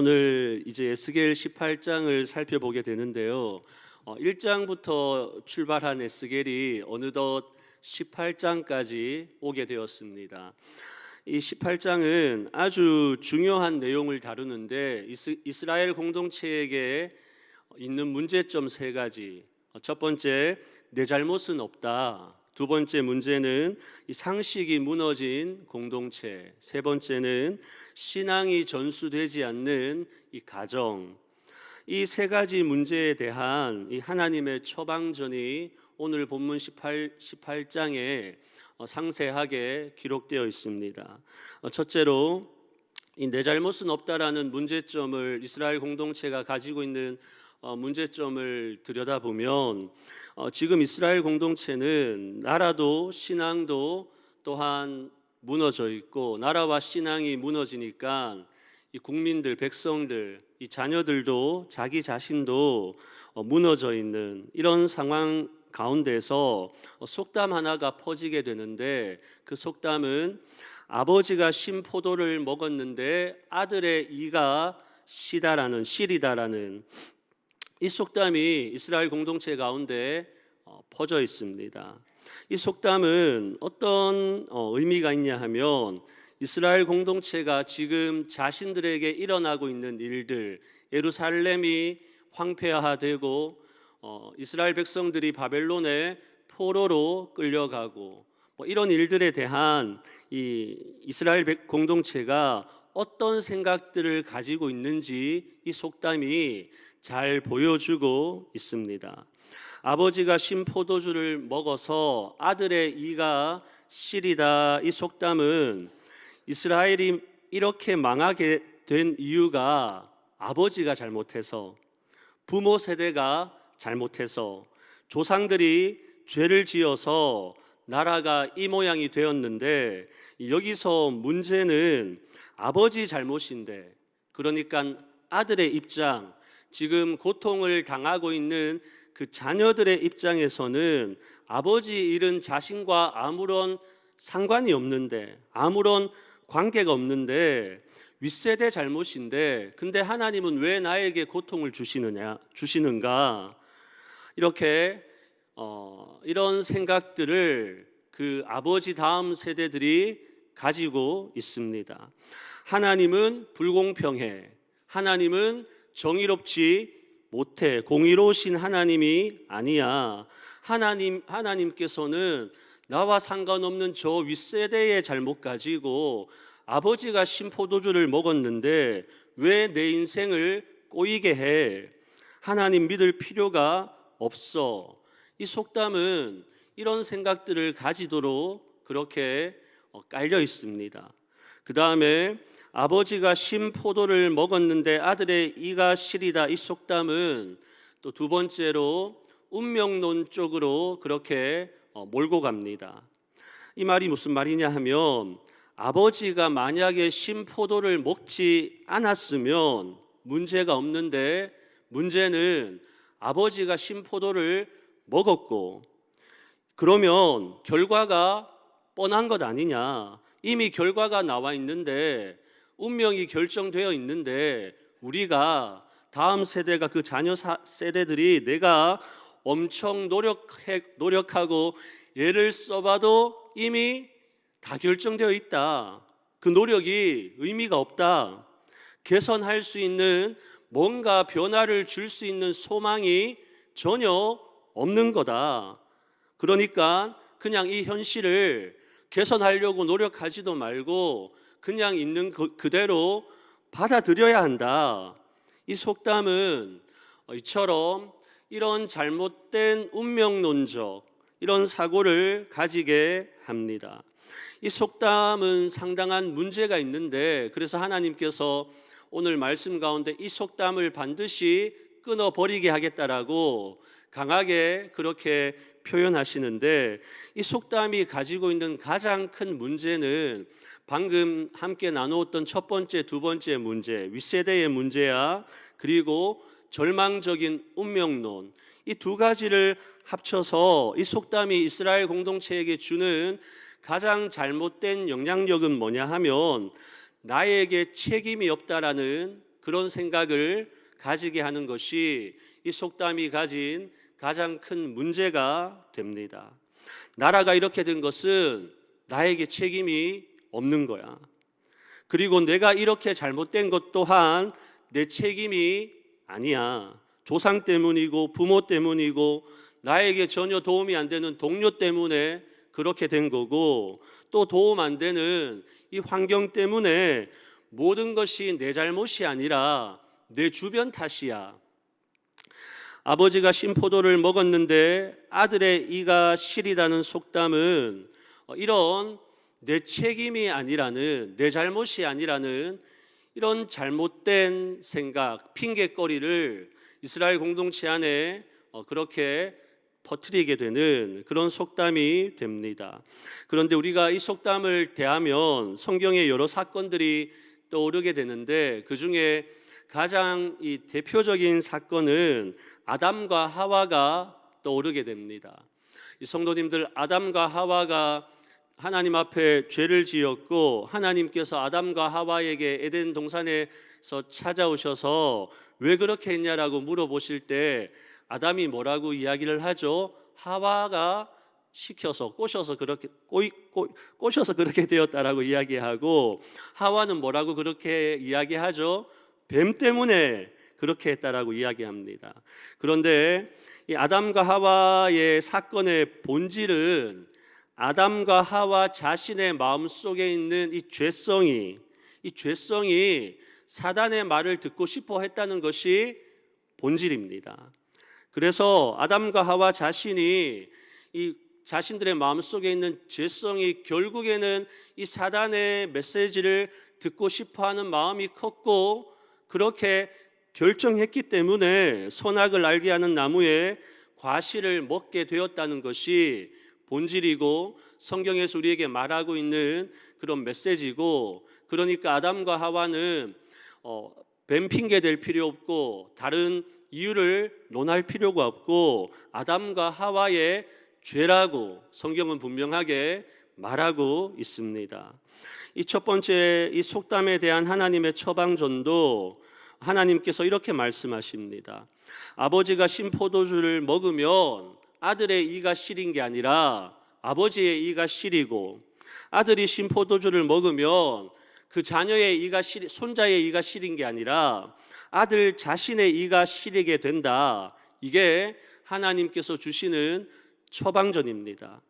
오늘 이제 에스겔 18장을 살펴보게 되는데요. 어, 1장부터 출발한 에스겔이 어느덧 18장까지 오게 되었습니다. 이 18장은 아주 중요한 내용을 다루는데 이스, 이스라엘 공동체에게 있는 문제점 세 가지. 어, 첫 번째, 내 잘못은 없다. 두 번째 문제는 이 상식이 무너진 공동체. 세 번째는 신앙이 전수되지 않는 이 가정. 이 세 가지 문제에 대한 이 하나님의 처방전이 오늘 본문 18, 18장에 어, 상세하게 기록되어 있습니다. 어, 첫째로 이내 잘못은 없다라는 문제점을 이스라엘 공동체가 가지고 있는 어, 문제점을 들여다보면 어, 지금 이스라엘 공동체는 나라도 신앙도 또한 무너져 있고 나라와 신앙이 무너지니까 이 국민들 백성들 이 자녀들도 자기 자신도 어, 무너져 있는 이런 상황 가운데서 어, 속담 하나가 퍼지게 되는데 그 속담은 아버지가 신 포도를 먹었는데 아들의 이가 시다라는 실이다라는 이 속담이 이스라엘 공동체 가운데 어, 퍼져 있습니다. 이 속담은 어떤 어, 의미가 있냐 하면 이스라엘 공동체가 지금 자신들에게 일어나고 있는 일들, 예루살렘이 황폐화되고 어, 이스라엘 백성들이 바벨론의 포로로 끌려가고 뭐 이런 일들에 대한 이 이스라엘 백- 공동체가 어떤 생각들을 가지고 있는지 이 속담이 잘 보여주고 있습니다. 아버지가 신 포도주를 먹어서 아들의 이가 실이다. 이 속담은 이스라엘이 이렇게 망하게 된 이유가 아버지가 잘못해서 부모 세대가 잘못해서 조상들이 죄를 지어서 나라가 이 모양이 되었는데 여기서 문제는 아버지 잘못인데 그러니까 아들의 입장 지금 고통을 당하고 있는 그 자녀들의 입장에서는 아버지 잃은 자신과 아무런 상관이 없는데 아무런 관계가 없는데 윗세대 잘못인데 근데 하나님은 왜 나에게 고통을 주시느냐 주시는가 이렇게 어, 이런 생각들을 그 아버지 다음 세대들이 가지고 있습니다. 하나님은 불공평해. 하나님은 정의롭지 못해. 공의로우신 하나님이 아니야. 하나님 하나님께서는 나와 상관없는 저 윗세대의 잘못 가지고 아버지가 신포도주를 먹었는데 왜 내 인생을 꼬이게 해? 하나님 믿을 필요가 없어. 이 속담은 이런 생각들을 가지도록 그렇게 어, 깔려 있습니다. 그 다음에 아버지가 신 포도를 먹었는데 아들의 이가 실이다. 이 속담은 또 두 번째로 운명론 쪽으로 그렇게 어, 몰고 갑니다. 이 말이 무슨 말이냐 하면 아버지가 만약에 신포도를 먹지 않았으면 문제가 없는데 문제는 아버지가 신포도를 먹었고 그러면 결과가 뻔한 것 아니냐. 이미 결과가 나와 있는데 운명이 결정되어 있는데 우리가 다음 세대가 그 자녀 사- 세대들이 내가 엄청 노력해 노력하고 예를 써봐도 이미 다 결정되어 있다. 그 노력이 의미가 없다. 개선할 수 있는 뭔가 변화를 줄 수 있는 소망이 전혀 없는 거다. 그러니까 그냥 이 현실을 개선하려고 노력하지도 말고 그냥 있는 그- 그대로 받아들여야 한다. 이 속담은 어, 이처럼 이런 잘못된 운명론적 이런 사고를 가지게 합니다. 이 속담은 상당한 문제가 있는데 그래서 하나님께서 오늘 말씀 가운데 이 속담을 반드시 끊어 버리게 하겠다라고 강하게 그렇게 표현하시는데 이 속담이 가지고 있는 가장 큰 문제는 방금 함께 나누었던 첫 번째, 두 번째 문제, 윗세대의 문제야. 그리고 절망적인 운명론. 이 두 가지를 합쳐서 이 속담이 이스라엘 공동체에게 주는 가장 잘못된 영향력은 뭐냐 하면 나에게 책임이 없다라는 그런 생각을 가지게 하는 것이 이 속담이 가진 가장 큰 문제가 됩니다. 나라가 이렇게 된 것은 나에게 책임이 없는 거야. 그리고 내가 이렇게 잘못된 것 또한 내 책임이 아니야. 조상 때문이고 부모 때문이고 나에게 전혀 도움이 안 되는 동료 때문에 그렇게 된 거고 또 도움 안 되는 이 환경 때문에 모든 것이 내 잘못이 아니라 내 주변 탓이야. 아버지가 신포도를 먹었는데 아들의 이가 시리다는 속담은 어, 이런 내 책임이 아니라는 내 잘못이 아니라는 이런 잘못된 생각, 핑계거리를 이스라엘 공동체 안에 어, 그렇게 퍼뜨리게 되는 그런 속담이 됩니다. 그런데 우리가 이 속담을 대하면 성경의 여러 사건들이 떠오르게 되는데 그 중에 가장 이 대표적인 사건은 아담과 하와가 떠오르게 됩니다. 이 성도님들 아담과 하와가 하나님 앞에 죄를 지었고 하나님께서 아담과 하와에게 에덴 동산에서 찾아오셔서 왜 그렇게 했냐라고 물어보실 때 아담이 뭐라고 이야기를 하죠? 하와가 시켜서 꼬셔서 그렇게 꼬이, 꼬, 꼬셔서 그렇게 되었다라고 이야기하고 하와는 뭐라고 그렇게 이야기하죠? 뱀 때문에 그렇게 했다라고 이야기합니다. 그런데 이 아담과 하와의 사건의 본질은 아담과 하와 자신의 마음 속에 있는 이 죄성이 이 죄성이 사단의 말을 듣고 싶어 했다는 것이 본질입니다. 그래서 아담과 하와 자신이 이 자신들의 마음 속에 있는 죄성이 결국에는 이 사단의 메시지를 듣고 싶어 하는 마음이 컸고 그렇게 결정했기 때문에 선악을 알게 하는 나무의 과실을 먹게 되었다는 것이 본질이고 성경에서 우리에게 말하고 있는 그런 메시지고 그러니까 아담과 하와는 어, 뱀 핑계 될 필요 없고 다른 이유를 논할 필요가 없고 아담과 하와의 죄라고 성경은 분명하게 말하고 있습니다. 이 첫 번째 이 속담에 대한 하나님의 처방전도 하나님께서 이렇게 말씀하십니다. 아버지가 신 포도주를 먹으면 아들의 이가 시린 게 아니라 아버지의 이가 시리고 아들이 신 포도주를 먹으면 그 자녀의 이가 시리, 손자의 이가 시린 게 아니라 아들 자신의 이가 시리게 된다. 이게 하나님께서 주시는 처방전입니다.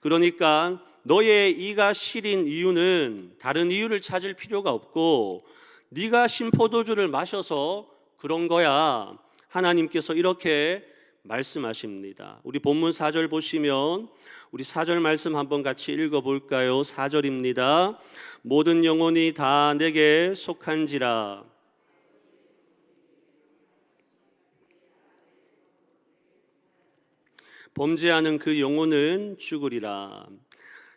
그러니까 너의 이가 시린 이유는 다른 이유를 찾을 필요가 없고 네가 신포도주를 마셔서 그런 거야. 하나님께서 이렇게 말씀하십니다. 우리 본문 4절 보시면 우리 4절 말씀 한번 같이 읽어 볼까요? 4절입니다. 모든 영혼이 다 내게 속한지라 범죄하는 그 영혼은 죽으리라.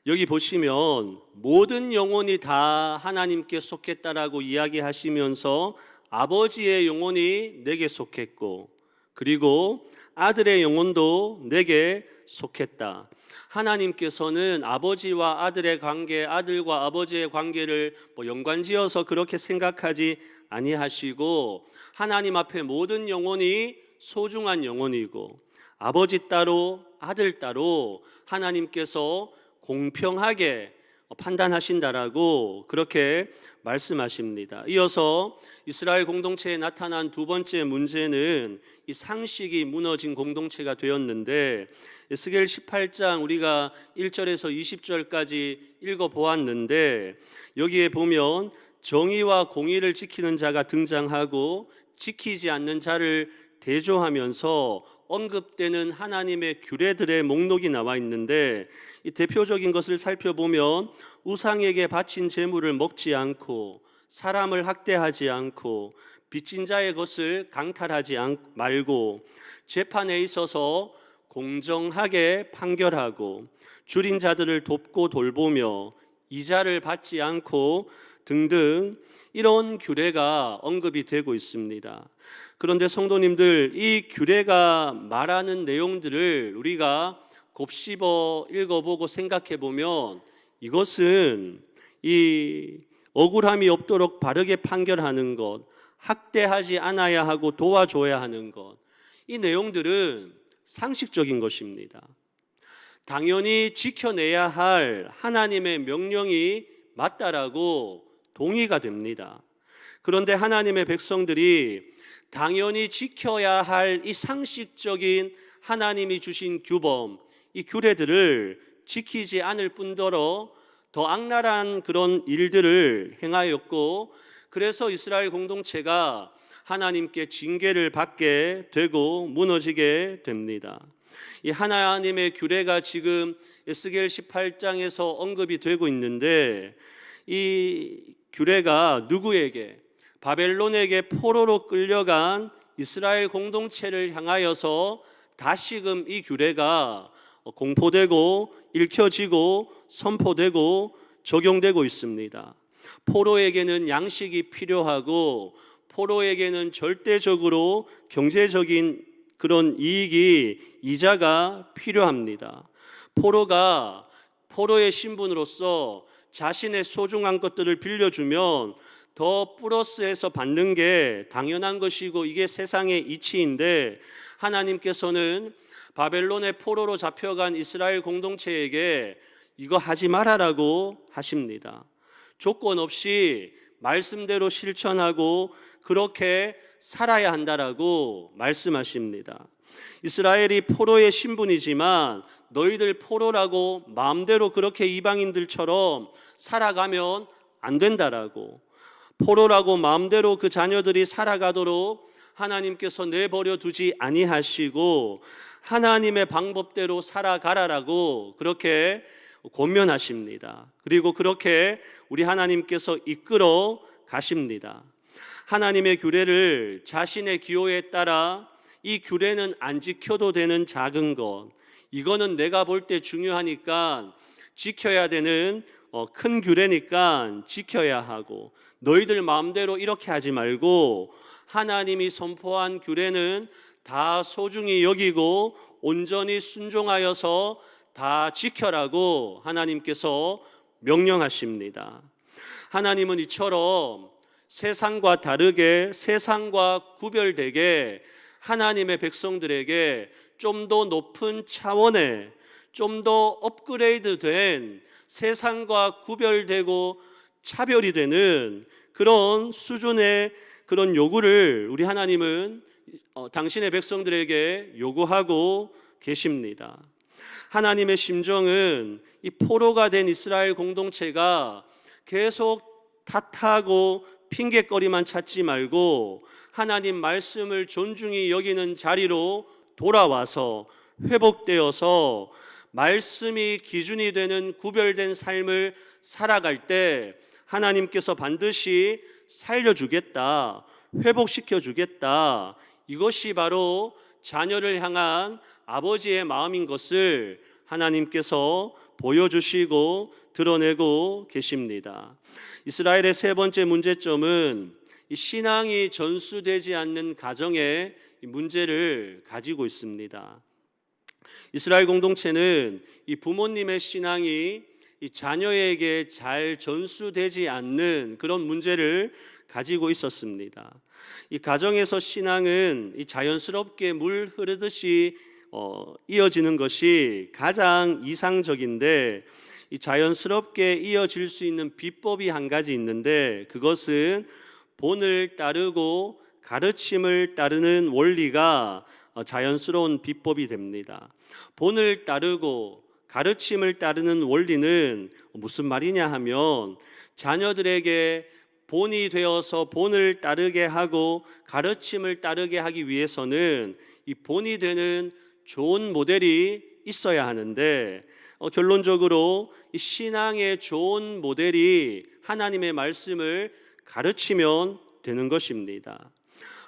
여기 보시면 모든 영혼이 다 하나님께 속했다라고 이야기하시면서 아버지의 영혼이 내게 속했고 그리고 아들의 영혼도 내게 속했다. 하나님께서는 아버지와 아들의 관계, 아들과 아버지의 관계를 뭐 연관지어서 그렇게 생각하지 아니하시고 하나님 앞에 모든 영혼이 소중한 영혼이고 아버지 따로 아들 따로 하나님께서 공평하게 판단하신다라고 그렇게 말씀하십니다. 이어서 이스라엘 공동체에 나타난 두 번째 문제는 이 상식이 무너진 공동체가 되었는데 에스겔 18장 우리가 1절에서 20절까지 읽어 보았는데 여기에 보면 정의와 공의를 지키는 자가 등장하고 지키지 않는 자를 대조하면서 언급되는 하나님의 규례들의 목록이 나와 있는데 이 대표적인 것을 살펴보면 우상에게 바친 재물을 먹지 않고 사람을 학대하지 않고 빚진 자의 것을 강탈하지 말고 재판에 있어서 공정하게 판결하고 줄인 자들을 돕고 돌보며 이자를 받지 않고 등등 이런 규례가 언급이 되고 있습니다. 그런데 성도님들 이 규례가 말하는 내용들을 우리가 곱씹어 읽어보고 생각해 보면 이것은 이 억울함이 없도록 바르게 판결하는 것, 학대하지 않아야 하고 도와줘야 하는 것. 이 내용들은 상식적인 것입니다. 당연히 지켜내야 할 하나님의 명령이 맞다라고 동의가 됩니다. 그런데 하나님의 백성들이 당연히 지켜야 할 이 상식적인 하나님이 주신 규범, 이 규례들을 지키지 않을 뿐더러 더 악랄한 그런 일들을 행하였고 그래서 이스라엘 공동체가 하나님께 징계를 받게 되고 무너지게 됩니다. 이 하나님의 규례가 지금 에스겔 18장에서 언급이 되고 있는데 이 규례가 누구에게 바벨론에게 포로로 끌려간 이스라엘 공동체를 향하여서 다시금 이 규례가 공포되고 읽혀지고 선포되고 적용되고 있습니다. 포로에게는 양식이 필요하고 포로에게는 절대적으로 경제적인 그런 이익이 이자가 필요합니다. 포로가 포로의 신분으로서 자신의 소중한 것들을 빌려주면 더 플러스해서 받는 게 당연한 것이고 이게 세상의 이치인데 하나님께서는 바벨론의 포로로 잡혀간 이스라엘 공동체에게 이거 하지 말아라고 하십니다. 조건 없이 말씀대로 실천하고 그렇게 살아야 한다라고 말씀하십니다. 이스라엘이 포로의 신분이지만 너희들 포로라고 마음대로 그렇게 이방인들처럼 살아가면 안 된다라고 포로라고 마음대로 그 자녀들이 살아가도록 하나님께서 내버려 두지 아니하시고 하나님의 방법대로 살아가라라고 그렇게 권면하십니다. 그리고 그렇게 우리 하나님께서 이끌어 가십니다. 하나님의 규례를 자신의 기호에 따라 이 규례는 안 지켜도 되는 작은 것, 이거는 내가 볼 때 중요하니까 지켜야 되는 어, 큰 규례니까 지켜야 하고 너희들 마음대로 이렇게 하지 말고 하나님이 선포한 규례는 다 소중히 여기고 온전히 순종하여서 다 지켜라고 하나님께서 명령하십니다. 하나님은 이처럼 세상과 다르게 세상과 구별되게 하나님의 백성들에게 좀 더 높은 차원의 좀 더 업그레이드 된 세상과 구별되고 차별이 되는 그런 수준의 그런 요구를 우리 하나님은 어, 당신의 백성들에게 요구하고 계십니다. 하나님의 심정은 이 포로가 된 이스라엘 공동체가 계속 탓하고 핑계거리만 찾지 말고 하나님 말씀을 존중히 여기는 자리로 돌아와서 회복되어서 말씀이 기준이 되는 구별된 삶을 살아갈 때 하나님께서 반드시 살려주겠다, 회복시켜주겠다. 이것이 바로 자녀를 향한 아버지의 마음인 것을 하나님께서 보여주시고 드러내고 계십니다. 이스라엘의 세 번째 문제점은 이 신앙이 전수되지 않는 가정의 문제를 가지고 있습니다. 이스라엘 공동체는 이 부모님의 신앙이 이 자녀에게 잘 전수되지 않는 그런 문제를 가지고 있었습니다. 이 가정에서 신앙은 이 자연스럽게 물 흐르듯이 어, 이어지는 것이 가장 이상적인데 이 자연스럽게 이어질 수 있는 비법이 한 가지 있는데 그것은 본을 따르고 가르침을 따르는 원리가 어, 자연스러운 비법이 됩니다. 본을 따르고 가르침을 따르는 원리는 무슨 말이냐 하면 자녀들에게 본이 되어서 본을 따르게 하고 가르침을 따르게 하기 위해서는 이 본이 되는 좋은 모델이 있어야 하는데 어, 결론적으로 이 신앙의 좋은 모델이 하나님의 말씀을 가르치면 되는 것입니다.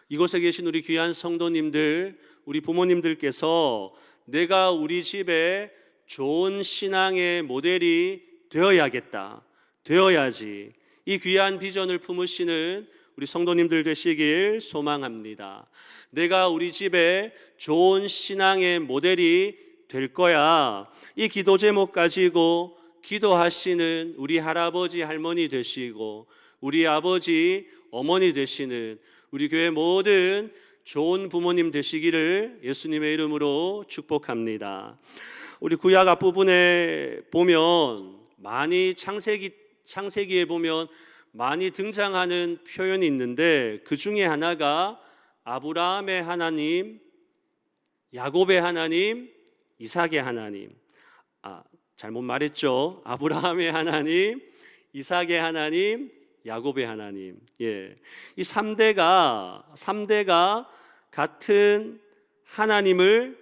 이곳에 계신 우리 귀한 성도님들, 우리 부모님들께서 내가 우리 집에 좋은 신앙의 모델이 되어야겠다. 되어야지. 이 귀한 비전을 품으시는 우리 성도님들 되시길 소망합니다. 내가 우리 집에 좋은 신앙의 모델이 될 거야. 이 기도 제목 가지고 기도하시는 우리 할아버지 할머니 되시고 우리 아버지 어머니 되시는 우리 교회 모든 좋은 부모님 되시기를 예수님의 이름으로 축복합니다. 우리 구약 앞부분에 보면 많이 창세기 창세기에 보면 많이 등장하는 표현이 있는데 그 중에 하나가 아브라함의 하나님, 야곱의 하나님, 이삭의 하나님. 아, 잘못 말했죠. 아브라함의 하나님, 이삭의 하나님, 야곱의 하나님. 예. 이 3대가 3대가 같은 하나님을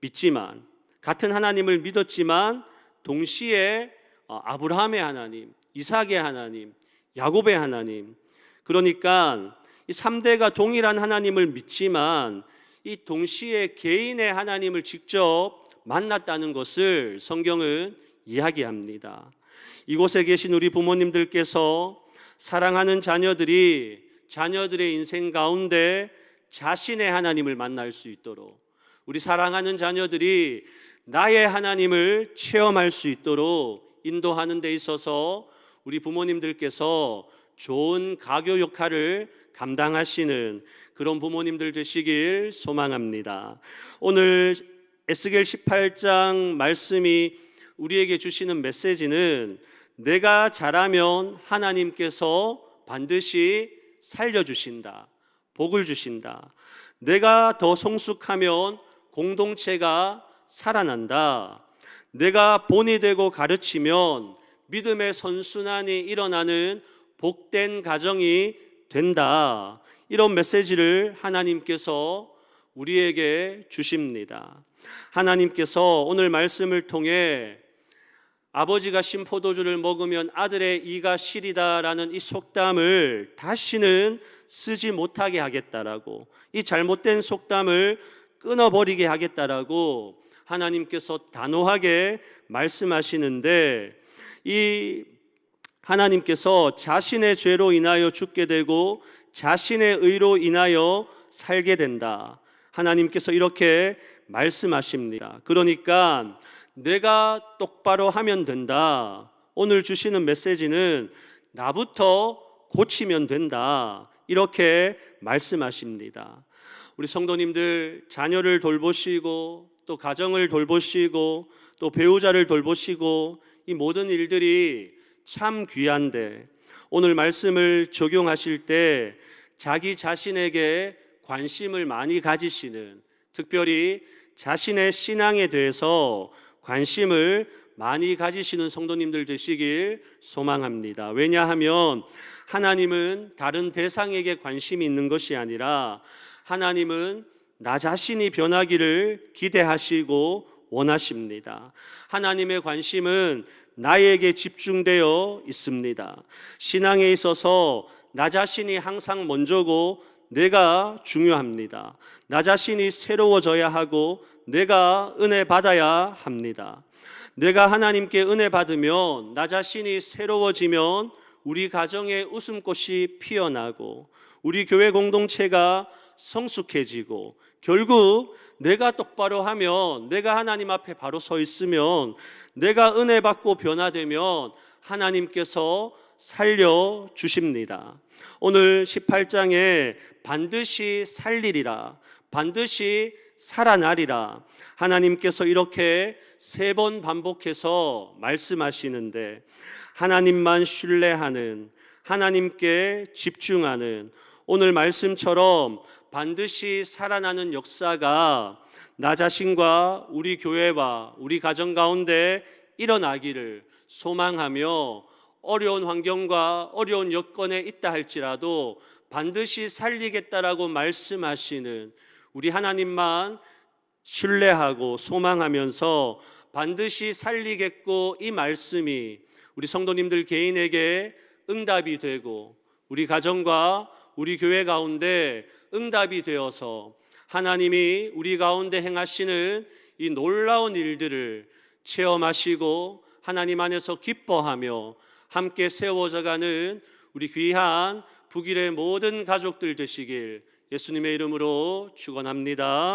믿지만 같은 하나님을 믿었지만 동시에 어, 아브라함의 하나님, 이삭의 하나님, 야곱의 하나님. 그러니까 이 3대가 동일한 하나님을 믿지만 이 동시에 개인의 하나님을 직접 만났다는 것을 성경은 이야기합니다. 이곳에 계신 우리 부모님들께서 사랑하는 자녀들이 자녀들의 인생 가운데 자신의 하나님을 만날 수 있도록 우리 사랑하는 자녀들이 나의 하나님을 체험할 수 있도록 인도하는 데 있어서 우리 부모님들께서 좋은 가교 역할을 감당하시는 그런 부모님들 되시길 소망합니다. 오늘 에스겔 18장 말씀이 우리에게 주시는 메시지는 내가 잘하면 하나님께서 반드시 살려주신다. 복을 주신다. 내가 더 성숙하면 공동체가 살아난다. 내가 본이 되고 가르치면 믿음의 선순환이 일어나는 복된 가정이 된다. 이런 메시지를 하나님께서 우리에게 주십니다. 하나님께서 오늘 말씀을 통해 아버지가 신 포도주를 먹으면 아들의 이가 시리다라는 이 속담을 다시는 쓰지 못하게 하겠다라고 이 잘못된 속담을 끊어버리게 하겠다라고 하나님께서 단호하게 말씀하시는데 이 하나님께서 자신의 죄로 인하여 죽게 되고 자신의 의로 인하여 살게 된다. 하나님께서 이렇게 말씀하십니다. 그러니까 내가 똑바로 하면 된다. 오늘 주시는 메시지는 나부터 고치면 된다. 이렇게 말씀하십니다. 우리 성도님들 자녀를 돌보시고 또 가정을 돌보시고 또 배우자를 돌보시고 이 모든 일들이 참 귀한데 오늘 말씀을 적용하실 때 자기 자신에게 관심을 많이 가지시는 특별히 자신의 신앙에 대해서 관심을 많이 가지시는 성도님들 되시길 소망합니다. 왜냐하면 하나님은 다른 대상에게 관심이 있는 것이 아니라 하나님은 나 자신이 변하기를 기대하시고 원하십니다. 하나님의 관심은 나에게 집중되어 있습니다. 신앙에 있어서 나 자신이 항상 먼저고 내가 중요합니다. 나 자신이 새로워져야 하고 내가 은혜 받아야 합니다. 내가 하나님께 은혜 받으면 나 자신이 새로워지면 우리 가정에 웃음꽃이 피어나고 우리 교회 공동체가 성숙해지고 결국 내가 똑바로 하면 내가 하나님 앞에 바로 서 있으면 내가 은혜 받고 변화되면 하나님께서 살려 주십니다. 오늘 18장에 반드시 살리리라 반드시 살아나리라 하나님께서 이렇게 세 번 반복해서 말씀하시는데 하나님만 신뢰하는 하나님께 집중하는 오늘 말씀처럼 반드시 살아나는 역사가 나 자신과 우리 교회와 우리 가정 가운데 일어나기를 소망하며 어려운 환경과 어려운 여건에 있다 할지라도 반드시 살리겠다라고 말씀하시는 우리 하나님만 신뢰하고 소망하면서 반드시 살리겠고 이 말씀이 우리 성도님들 개인에게 응답이 되고 우리 가정과 우리 교회 가운데 응답이 되어서 하나님이 우리 가운데 행하시는 이 놀라운 일들을 체험하시고 하나님 안에서 기뻐하며 함께 세워져 가는 우리 귀한 북일의 모든 가족들 되시길 예수님의 이름으로 축원합니다.